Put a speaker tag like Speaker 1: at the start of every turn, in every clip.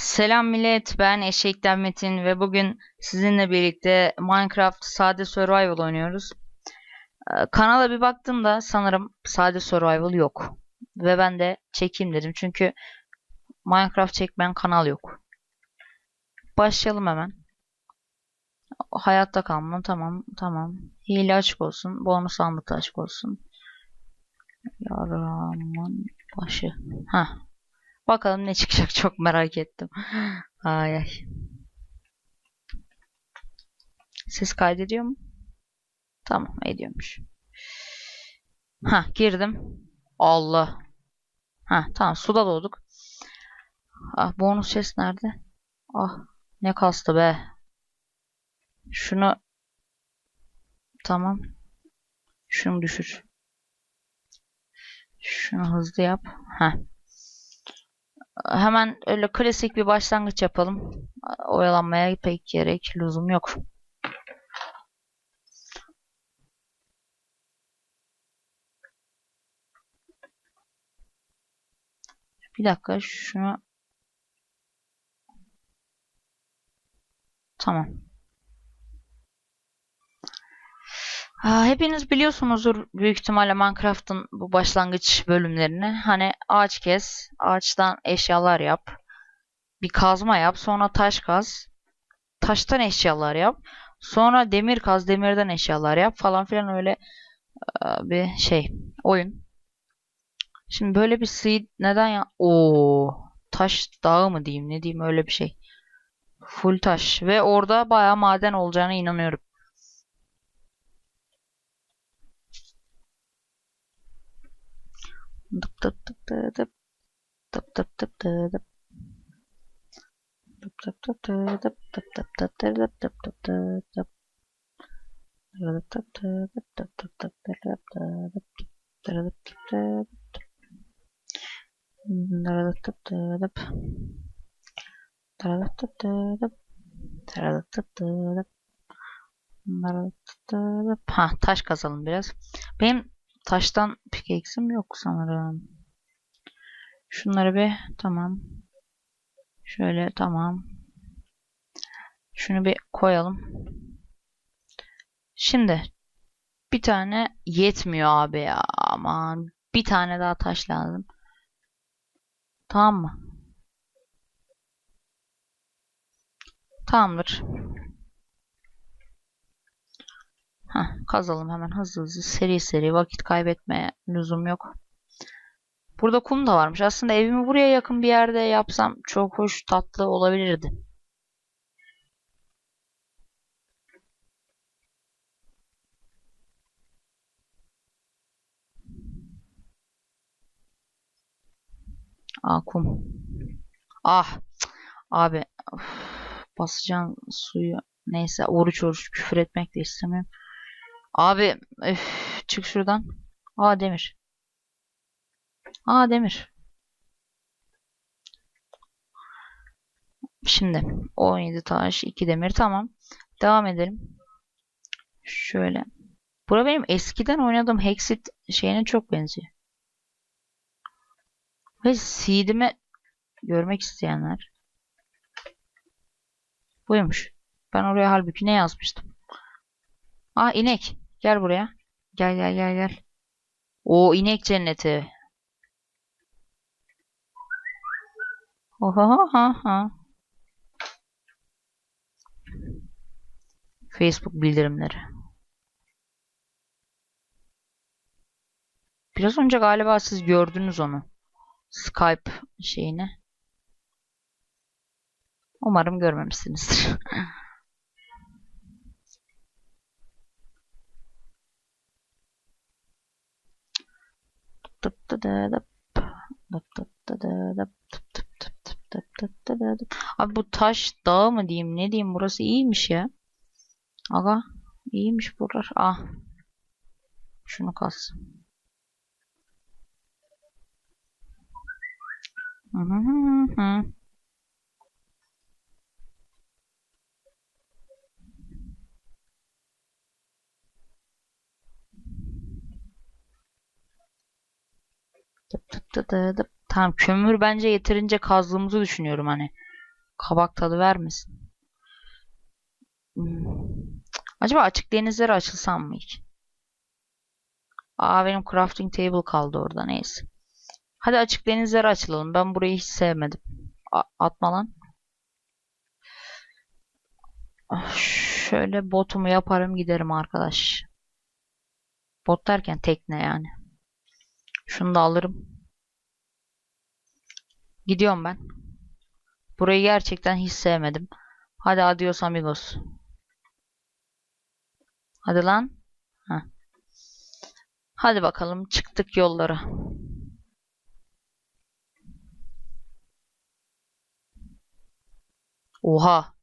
Speaker 1: Selam millet, ben Eşekten Metin ve bugün sizinle birlikte Minecraft Sade Survival oynuyoruz. Ee, Kanala bir baktığımda sanırım Sade Survival yok. Ve ben de çekeyim dedim çünkü Minecraft çekmeyen kanal yok. Başlayalım hemen. Hayatta kalma, tamam, tamam. Hile açık olsun, bonus sandık da açık olsun. Yaramın başı. Heh, Bakalım ne çıkacak çok merak ettim. Ay ay. Ses kaydediyor mu? Tamam ediyormuş. Ha girdim. Allah. Ha tamam suda doğduk. Ah bonus ses nerede? Ah ne kastı be. Şunu tamam. Şunu düşür. Şunu hızlı yap. Ha. Hemen öyle klasik bir başlangıç yapalım. Oyalanmaya pek gerek lüzum yok. Bir dakika şunu Tamam. Ha, hepiniz biliyorsunuzdur büyük ihtimalle Minecraft'ın bu başlangıç bölümlerini. Hani ağaç kes, ağaçtan eşyalar yap, bir kazma yap, sonra taş kaz, taştan eşyalar yap, sonra demir kaz, demirden eşyalar yap falan filan öyle e, bir şey oyun. Şimdi böyle bir seed neden ya? Oo, taş dağı mı diyeyim, ne diyeyim öyle bir şey. Full taş ve orada bayağı maden olacağına inanıyorum. Dıp dıp. Dıp dıp dıp dıp. Dıp dıp dıp. Ha taş kazalım biraz. Benim taştan pickaxe'im yok sanırım. Şunları bir tamam. Şöyle tamam. Şunu bir koyalım. Şimdi bir tane yetmiyor abi ya. Aman bir tane daha taş lazım. Tamam mı? Tamamdır. Heh, kazalım hemen hızlı hızlı seri seri vakit kaybetmeye lüzum yok. Burada kum da varmış. Aslında evimi buraya yakın bir yerde yapsam çok hoş tatlı olabilirdi. Aa kum. Ah. Abi. Of, basacağım suyu. Neyse oruç oruç küfür etmek de istemiyorum. Abi öf, çık şuradan. Aa demir. Aa demir. Şimdi 17 taş 2 demir tamam. Devam edelim. Şöyle. Bura benim eskiden oynadığım Hexit şeyine çok benziyor. Ve seed'imi görmek isteyenler. Buymuş. Ben oraya halbuki ne yazmıştım? Aa inek. Gel buraya. Gel gel gel gel. O inek cenneti. Oha ha ha. Facebook bildirimleri. Biraz önce galiba siz gördünüz onu. Skype şeyini. Umarım görmemişsinizdir. Abi bu taş dağı mı diyeyim ne diyeyim burası iyiymiş ya. Aga iyiymiş buralar. Ah. Şunu kas. Hı hı hı. Dıp dıp dıp dıp. Tamam kömür bence yeterince kazdığımızı düşünüyorum hani. kabak tadı vermesin. Hmm. Acaba açık denizlere açılsam mı hiç? Aa benim crafting table kaldı orada neyse. Hadi açık denizlere açılalım. Ben burayı hiç sevmedim. A atma lan. Ah, Şöyle botumu yaparım giderim arkadaş. Bot derken tekne yani. Şunu da alırım. Gidiyorum ben. Burayı gerçekten hiç sevmedim. Hadi adios amigos. Hadi lan. Heh. Hadi bakalım çıktık yollara. Oha.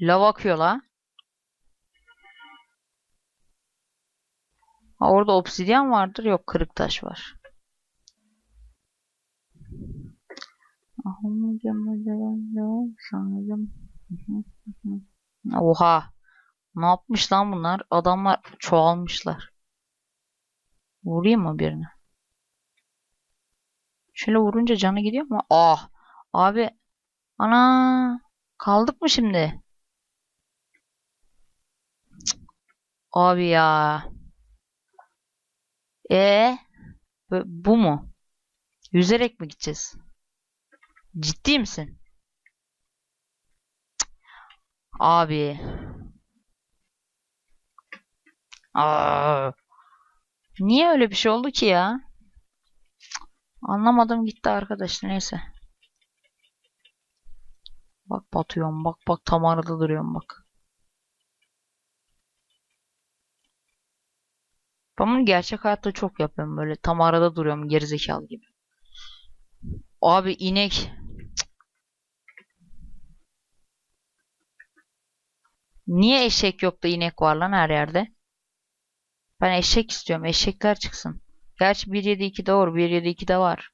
Speaker 1: Lav akıyor la. Ha, orada obsidyen vardır. Yok kırık taş var. Oha. Ne yapmış lan bunlar? Adamlar çoğalmışlar. Vurayım mı birine? Şöyle vurunca canı gidiyor mu? Ah. Abi. Ana. Kaldık mı şimdi? Cık. Abi ya. E bu mu? Yüzerek mi gideceğiz? Ciddi misin? Abi. Aa. Niye öyle bir şey oldu ki ya? Anlamadım gitti arkadaş. Neyse. Bak batıyorum. Bak bak tam arada duruyorum bak. Ben bunu gerçek hayatta çok yapıyorum böyle. Tam arada duruyorum gerizekalı gibi. Abi inek. Niye eşek yok da inek var lan her yerde? Ben eşek istiyorum. Eşekler çıksın. Gerçi 1.7.2 doğru. 1.7.2'de var.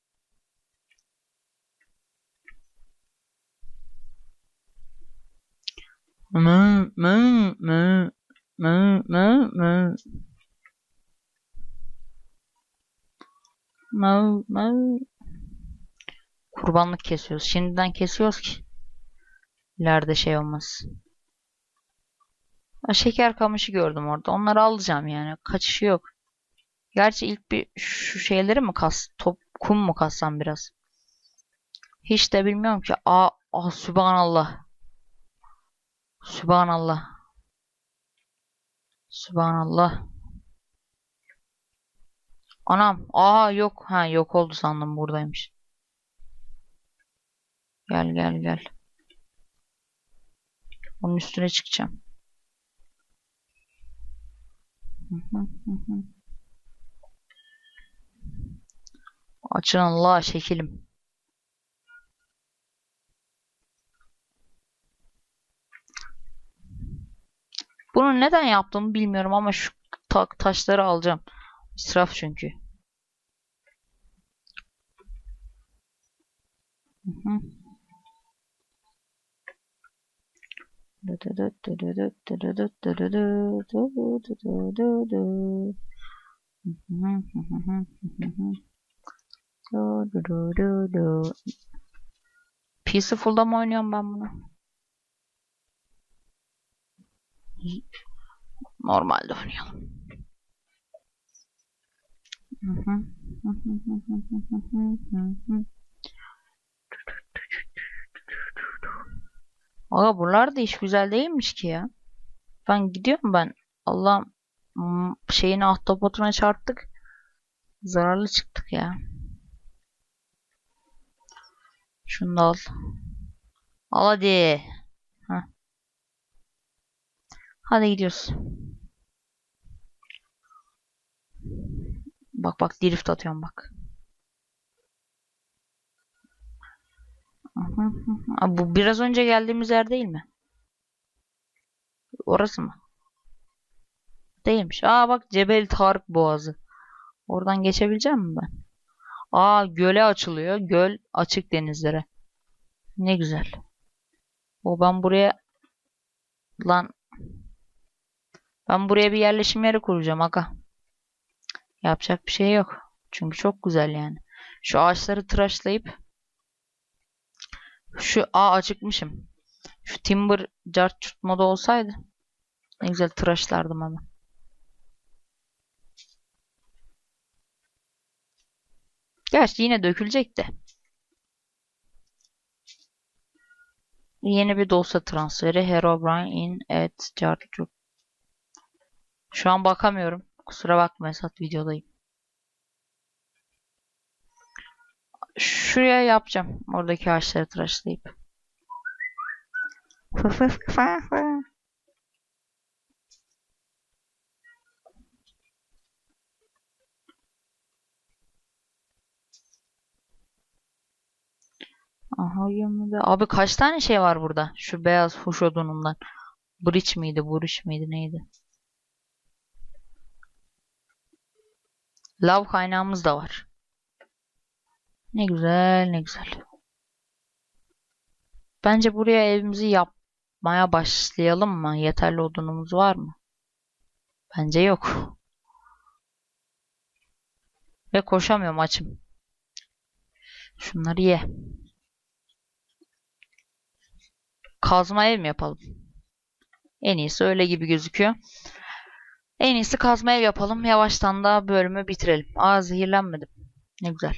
Speaker 1: Mı mı mı mı mı mı mı mı Kurbanlık kesiyoruz. Şimdiden kesiyoruz ki ileride şey olmaz. Şeker kamışı gördüm orada. Onları alacağım yani. Kaçışı yok. Gerçi ilk bir şu şeyleri mi kas, top kum mu kassam biraz. Hiç de bilmiyorum ki. Aa, aa Sübhanallah. Sübhanallah. Sübhanallah. Anam. Aa yok. Ha yok oldu sandım buradaymış. Gel gel gel. Onun üstüne çıkacağım. Hı hı hı hı. Açın Allah şekilim. Bunu neden yaptığımı bilmiyorum ama şu ta taşları alacağım. İsraf çünkü. Hı hı. Peaceful'da mı oynuyorum ben bunu? Normalde oynayalım. Aga buralar da hiç güzel değilmiş ki ya. Ben gidiyorum ben. Allah'ım şeyini ahtapotuna çarptık. Zararlı çıktık ya. Şunu da al. Al hadi. Heh. Hadi gidiyoruz. Bak bak drift atıyorum bak. Aa, Bu biraz önce geldiğimiz yer değil mi? Orası mı? Değilmiş. Aa bak Cebel Tarık Boğazı. Oradan geçebileceğim mi ben? Aa göle açılıyor. Göl açık denizlere. Ne güzel. O ben buraya lan ben buraya bir yerleşim yeri kuracağım aga. Yapacak bir şey yok. Çünkü çok güzel yani. Şu ağaçları tıraşlayıp şu a acıkmışım. Şu Timber Cart Curt modu olsaydı ne güzel tıraşlardım ama. Gerçi yine dökülecek de. Yeni bir dosya transferi. Herobrine in at Curt. Şu an bakamıyorum. Kusura bakma Esat videodayım. Şuraya yapacağım. Oradaki ağaçları tıraşlayıp. Fı fı fı fı fı. Aha de- Abi kaç tane şey var burada? Şu beyaz huş odunundan. Bridge miydi? Buriş miydi? Neydi? Lav kaynağımız da var. Ne güzel, ne güzel. Bence buraya evimizi yapmaya başlayalım mı? Yeterli odunumuz var mı? Bence yok. Ve koşamıyorum açım. Şunları ye. Kazma ev mi yapalım? En iyisi öyle gibi gözüküyor. En iyisi kazma ev yapalım. Yavaştan da bölümü bitirelim. Aa zehirlenmedim. Ne güzel.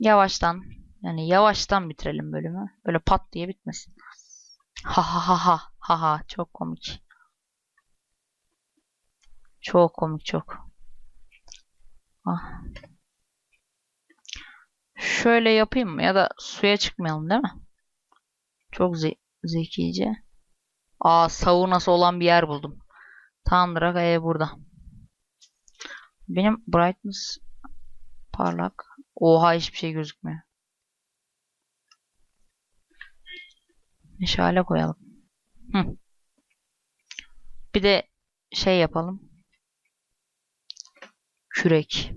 Speaker 1: Yavaştan yani yavaştan bitirelim bölümü. Böyle pat diye bitmesin. Ha ha ha ha ha ha çok komik. Çok komik çok. Ah. Şöyle yapayım mı ya da suya çıkmayalım değil mi? Çok ze zekice. Aa saunası olan bir yer buldum. Tanrı e burada. Benim brightness parlak. Oha hiçbir şey gözükmüyor. Meşale koyalım. Hı. Bir de şey yapalım. Kürek.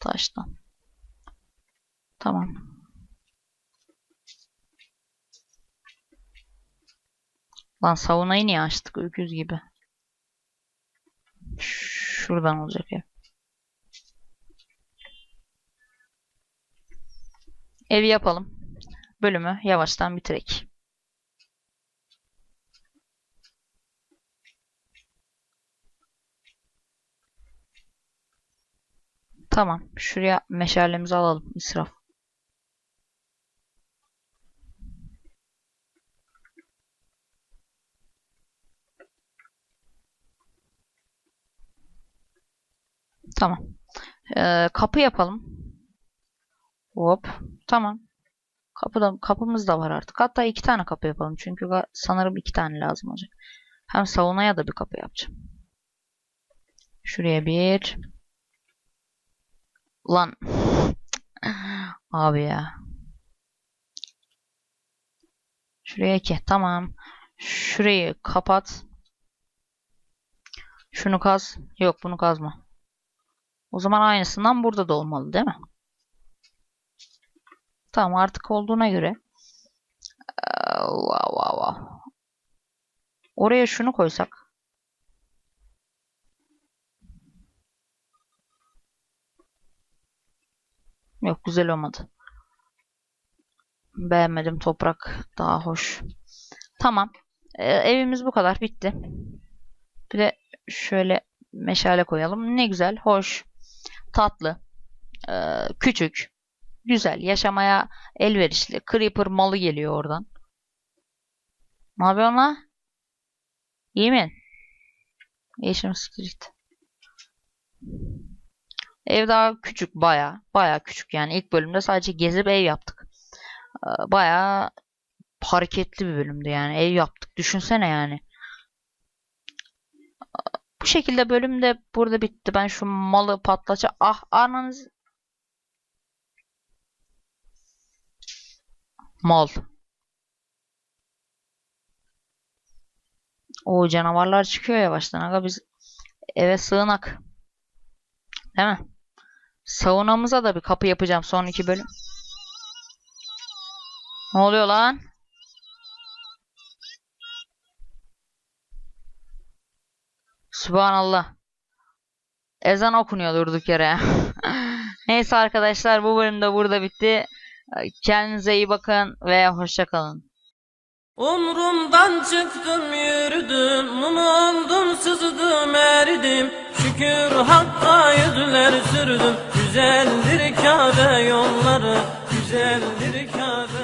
Speaker 1: Taştan. Tamam. Lan saunayı niye açtık öküz gibi? Şuradan olacak ev. Evi yapalım. Bölümü yavaştan bitirek. Tamam. Şuraya meşalemizi alalım. İsraf. Tamam. Ee, kapı yapalım. Hop. Tamam. Kapıda, kapımız da var artık. Hatta iki tane kapı yapalım. Çünkü sanırım iki tane lazım olacak. Hem savunaya da bir kapı yapacağım. Şuraya bir. Lan. Abi ya. Şuraya iki. Tamam. Şurayı kapat. Şunu kaz. Yok bunu kazma. O zaman aynısından burada da olmalı değil mi? Tamam artık olduğuna göre. Wow, wow, wow. Oraya şunu koysak. Yok güzel olmadı. Beğenmedim toprak daha hoş. Tamam. Ee, evimiz bu kadar bitti. Bir de şöyle meşale koyalım. Ne güzel, hoş, tatlı, ee, küçük, güzel, yaşamaya elverişli. Creeper malı geliyor oradan. Ne yapıyorsun lan? İyi mi? Yaşam siktir Ev daha küçük baya. Baya küçük yani. ilk bölümde sadece gezip ev yaptık. Ee, Baya hareketli bir bölümdü yani. Ev yaptık. Düşünsene yani. Bu şekilde bölüm de burada bitti. Ben şu malı patlaça... Ah ananız... Mal. O canavarlar çıkıyor yavaştan. Aga biz eve sığınak. Değil mi? Saunamıza da bir kapı yapacağım son iki bölüm. Ne oluyor lan? Subhanallah. Ezan okunuyor durduk yere. Neyse arkadaşlar bu bölüm de burada bitti. Kendinize iyi bakın ve hoşça kalın.
Speaker 2: Umrumdan çıktım yürüdüm. Mum oldum sızdım eridim. Şükür Hakk'a yüzler sürdüm. Güzeldir Kabe yolları Güzeldir Kabe